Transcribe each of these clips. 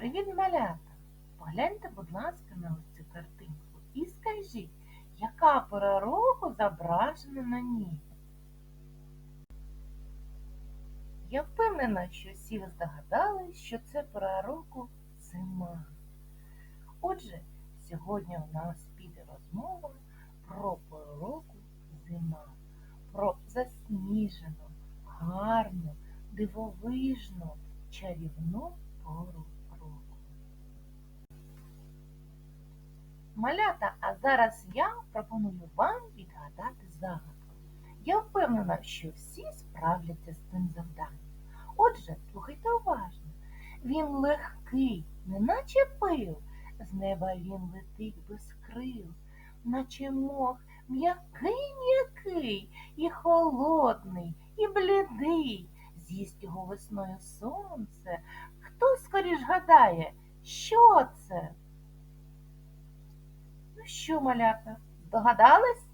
Привіт, малята! Погляньте, будь ласка, на ось цю картинку і скажіть, яка пора року зображена на ній? Я впевнена, що всі ви здогадались, що це пора року зима. Отже, сьогодні у нас піде розмова про пору року зима, про засніжену, гарну, дивовижну, чарівну пору року. Малята, а зараз я пропоную вам відгадати загадку. Я впевнена, що всі справляться з цим завданням. Отже, слухайте уважно. Він легкий, неначе пил, з неба він летить без крил, наче мох м'який м'який, і холодний, і блідий. З'їсть його весною сонце. Хто скоріш гадає, що це? Ну що, малята, здогадались?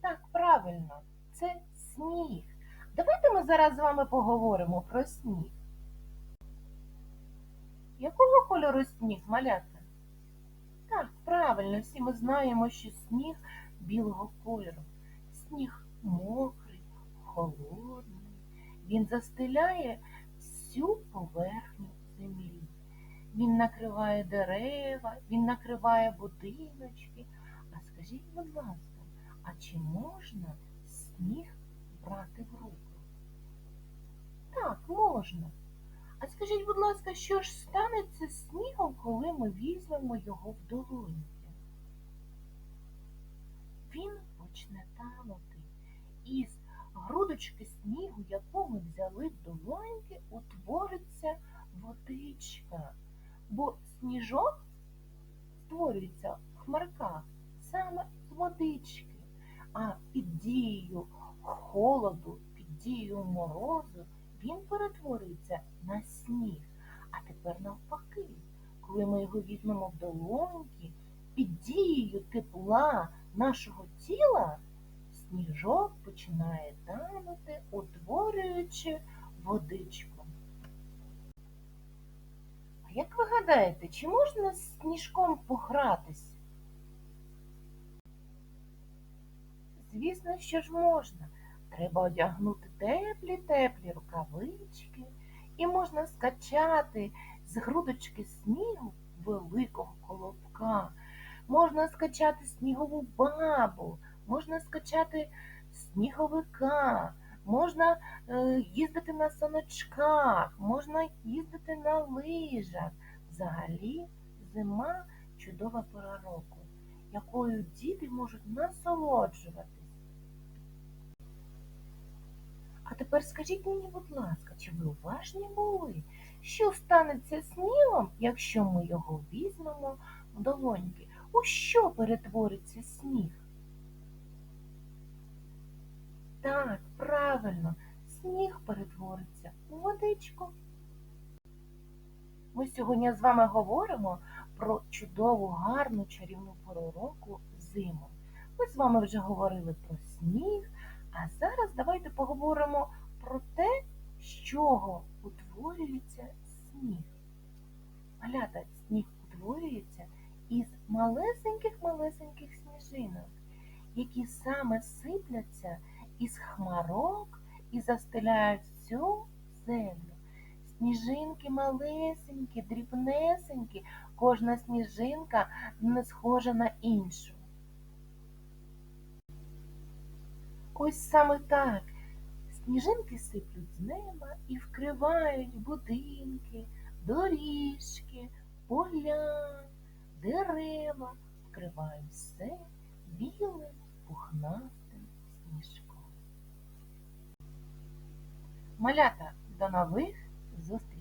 Так, правильно, це сніг. Давайте ми зараз з вами поговоримо про сніг. Якого кольору сніг, малята? Так, правильно, всі ми знаємо, що сніг білого кольору. Сніг мокрий, холодний. Він застеляє всю поверхню землі. Він накриває дерева, він накриває будиночки. А скажіть, будь ласка, а чи можна сніг брати в руку? Так, можна. А скажіть, будь ласка, що ж станеться з снігом, коли ми візьмемо його в долоньки? Він почне танути. Із грудочки снігу, яку ми взяли в долоньки, утвориться водичка. Бо сніжок створюється в хмарках саме з водички, а під дією холоду, під дією морозу він перетворюється на сніг. А тепер навпаки, коли ми його візьмемо в долоньки, під дією тепла нашого тіла, сніжок починає танути, утворюючи водичку. Як ви гадаєте, чи можна з сніжком погратись? Звісно, що ж можна. Треба одягнути теплі-теплі рукавички і можна скачати з грудочки снігу великого колобка. Можна скачати снігову бабу, можна скачати сніговика, можна е, їздити на саночках, можна їздити на лижах. Взагалі зима чудова пора року, якою діти можуть насолоджуватись. А тепер скажіть мені, будь ласка, чи ви уважні були? Що станеться снігом, якщо ми його візьмемо в долоньки? У що перетвориться сніг? Так, правильно, сніг перетвориться у водичку. Ми сьогодні з вами говоримо про чудову, гарну чарівну пору року зиму. Ми з вами вже говорили про сніг, а зараз давайте поговоримо про те, з чого утворюється сніг. Малята, сніг утворюється із малесеньких-малесеньких сніжинок, які саме сипляться із хмарок і застеляють всю землю. Сніжинки малесенькі, дрібнесенькі, кожна сніжинка не схожа на іншу. Ось саме так. Сніжинки сиплють з неба і вкривають будинки, доріжки, поля, дерева, вкривають все білим пухнастим сніжком. Малята, до нових зустрічей!